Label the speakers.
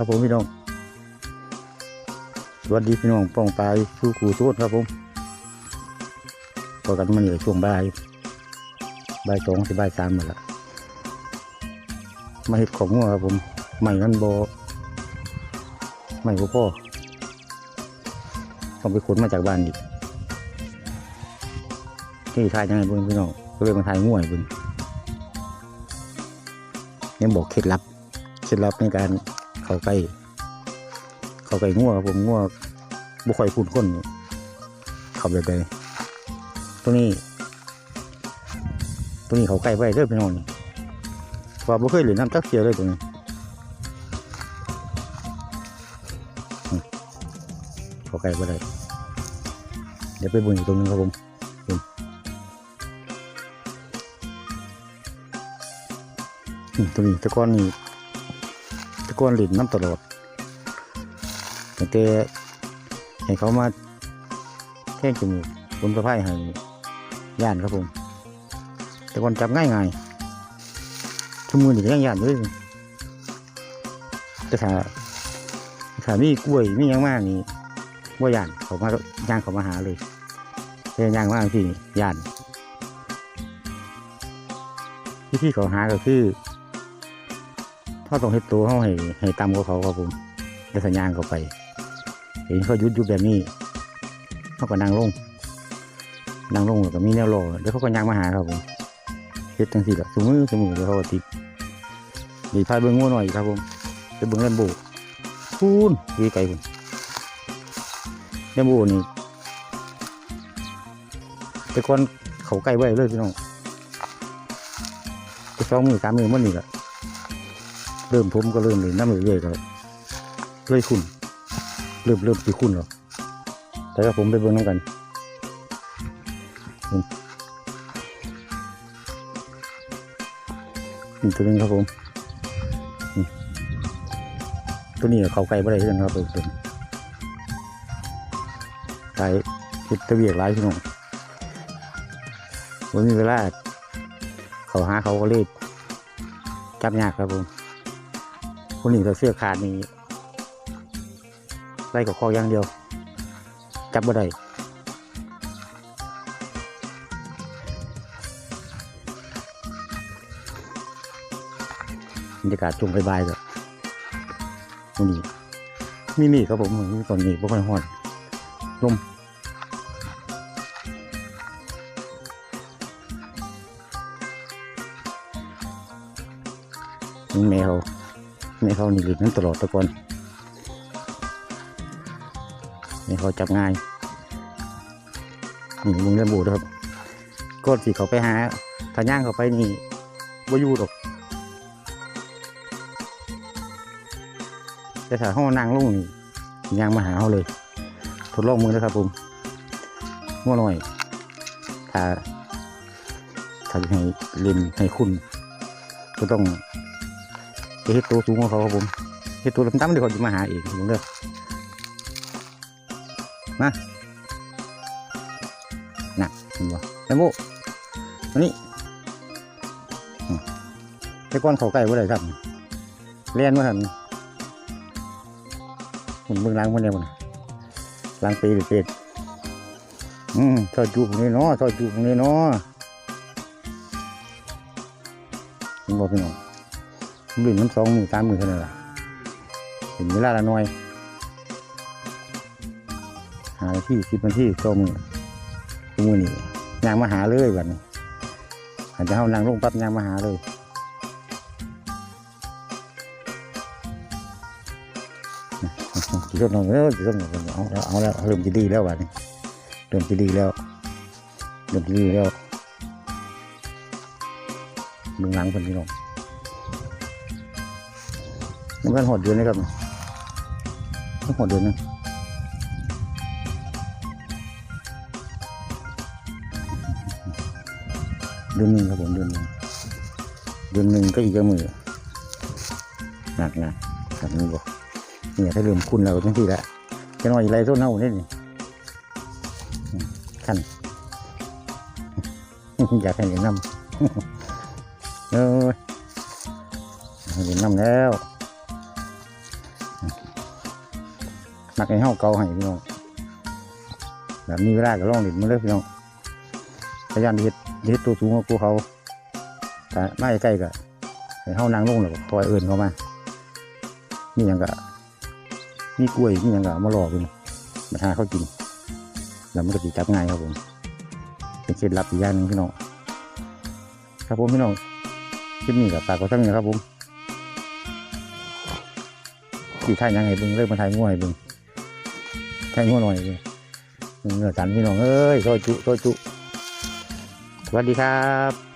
Speaker 1: ครับผมพี่น้องสวัสดีพี่น้องป้องปลายสู้ขู่สู้ครับผมพอกันมาเหนื่อยช่วงบ่ายบ่ายสองถึงบ่ายสามหมดละมาเห็ดของงัวครับผมใหม่นั้นบอใหม่บ่พ่อต้องไปขนมาจากบ้านอีกที่ทายยังไงบุญพี่น้องก็เลยมาทายง่วยบุญยังบอกเคล็ดลับเคล็ดลับในการ เขาใกล้เขาใกล้งัวครับผมงัวบุค่อยพูดคนเข้าแบบใดตัวนี้ ตัวนี้เขาใกล้ไว้เด้อพี่น้องนี่ว่าบุเคยเหรียญน้ำตักเสียเลยตัวนี้เขาใกล้ไว้ได้เดี๋ยวไปบุญอีกตรงนึงครับผมตัวนี้ตะก้อนนี่ ตะโกนหลินน้ำตลอดตั้งแต่ให้เขามาแท่งจมูกบนสะพายให้ย่านครับผม แตะกอนจับง่ายง่ายชั่วโมงนี่ก็ยังย่านเลยแต่ถ้าถ้ามีกล้วยมียังมากนี่ว่าย่านเขามาย่างเขามาหาเลยแต่ย่างมากที่ย่านที่ที่เขาหาก็คือ เขาต้องเฮ็ดตัวเขาให้ให้ตามกับเขาครับผมแล้วสัญญาณเขาไป เห็นเขายุดยู่แบบนี้เขาก็นั่งลงนั่งลงแล้วก็มีแนวรอเดี๋ยวเขาก็ย่างมาหาครับผมเฮ็ดจังสี่ละสมือสมือเดี๋ยวเขาติดดีพายเบิ้งงัวหน่อยครับผมไปเบิ้งเล่นโบพูนวีไกลพุ่นเล่นโบนี่แต่ก่อนเขาใกล้ไว้เลยพี่น้องไปสองมือสามมือมันนี่แหละ เริ่มผมก็เริ่มเลยน้ำเรื่อยๆก็เรื่อยคุณเริ่มเริ่มสีคุณหรอกแต่ก็ผมไปเบิ่งน้ำกันนี่ตัวนึงครับผมตัวนี้เขาไกลบ่ได้เพื่อนครับตัวนี้ไกลคิดตะเวียกหลายพี่น้องวันมีเวลาเขาหาเขาก็เลยจับยากครับผม คนนี้เราเสื้อขาดนี่ไล่กับคออย่างเดียว จับบ่ได้บรรยากาศช่วงบ่ายๆเลยคนนี้มีมีครับผมมีตอนนี้บ่ค่อยฮอนลมแมว ไม่เขาหนีหลุดนั้นตลอดตะกอนไม่เขาจับง่ายนี่มึงเล่นบูดครับก็สิเขาไปหาถ้าย่างเขาไปนี่บ่อยู่หรอกแต่ถ้าห้องนางลงนี่ย่างมาหาเขาเลย ทดลองมือนะครับผมมั่วหน่อยถ้าถ้าให้เล่นให้คุณก็ต้อง ไปเฮ็ดตัวสูงของเขาครับผมเฮ็ดตัวดำๆเดี๋ยวเขาจะมาหาเองมึงเด้อมาน่ะเห็นบ่แลมโบอันนี้อืมแต่ก้อนเขาใกล้บ่ได้ครับเลี้ยนมาทันผมเบิ่งล้างมันเนี่ยมันล้างปีหรือเป็ดอืมซอยจูบนี่เนาะซอยจูบนี่เนาะเห็นบ่พี่น้อง ดื่มน้ำสองมือสามมือเท่านั้นแหละเห็นเวลาละหน้อยหาที่สิบนทีต่อมือตัวมือนี่ยางมาหาเลยแบบนี้อาจจะเอานางลงปั๊บยางมาหาเลยจีรถน้องเออจีรถน้องเอาเอาเอาแล้วเริ่มจะดีแล้วแบบนี้เริ่มจะดีแล้วเริ่มจะดีแล้วเบื้องหลังคนพี่น้อง มันก็หดเดือนนะครับต้องหดเดือนนะเดือนหนึ่งครับผมเดือนหนึ่งเดือนหนึ่งก็อีกจะมือหนักนะครับนี่บอกเนี่ยถ้าเริ่มคุณเราทั้งที่ละจะน้อยไรต้นเน่าเนี่ยขั้นอยากให้เห็นน้ำเออเห็นน้ำแล้ว นักให้เฮาเกาให้พี่น้องแบบมีเวลาก็ลองเล่นมาเลยพี่น้องพยายามเฮ็ดเฮ็ดตัวสูงกว่ากูเขาแต่ไมาใกล้ๆก็ให้เฮานั่งลงแล้วก็คอยเอื่นเข้ามานี่ยังก็มีกล้วยมีหยังก็เอามาหลอกกันมาหาเขากินแล้วมันก็สิจับง่ายครับผมเป็นเคล็ดลับอีกอย่างหนึงพี่น้องครับผมพี่น้องคลิปนี้กับฝากไว้เท่านี้ครับผมขี่ท่ายยังไงบิ่งเลิกมาถ่ายง่วยบิ่ง ให้ง่วหน่อยเบิ่งเนื้อสันพี่น้องเอ้ยซอยจุซอยจุสวัสดีครับ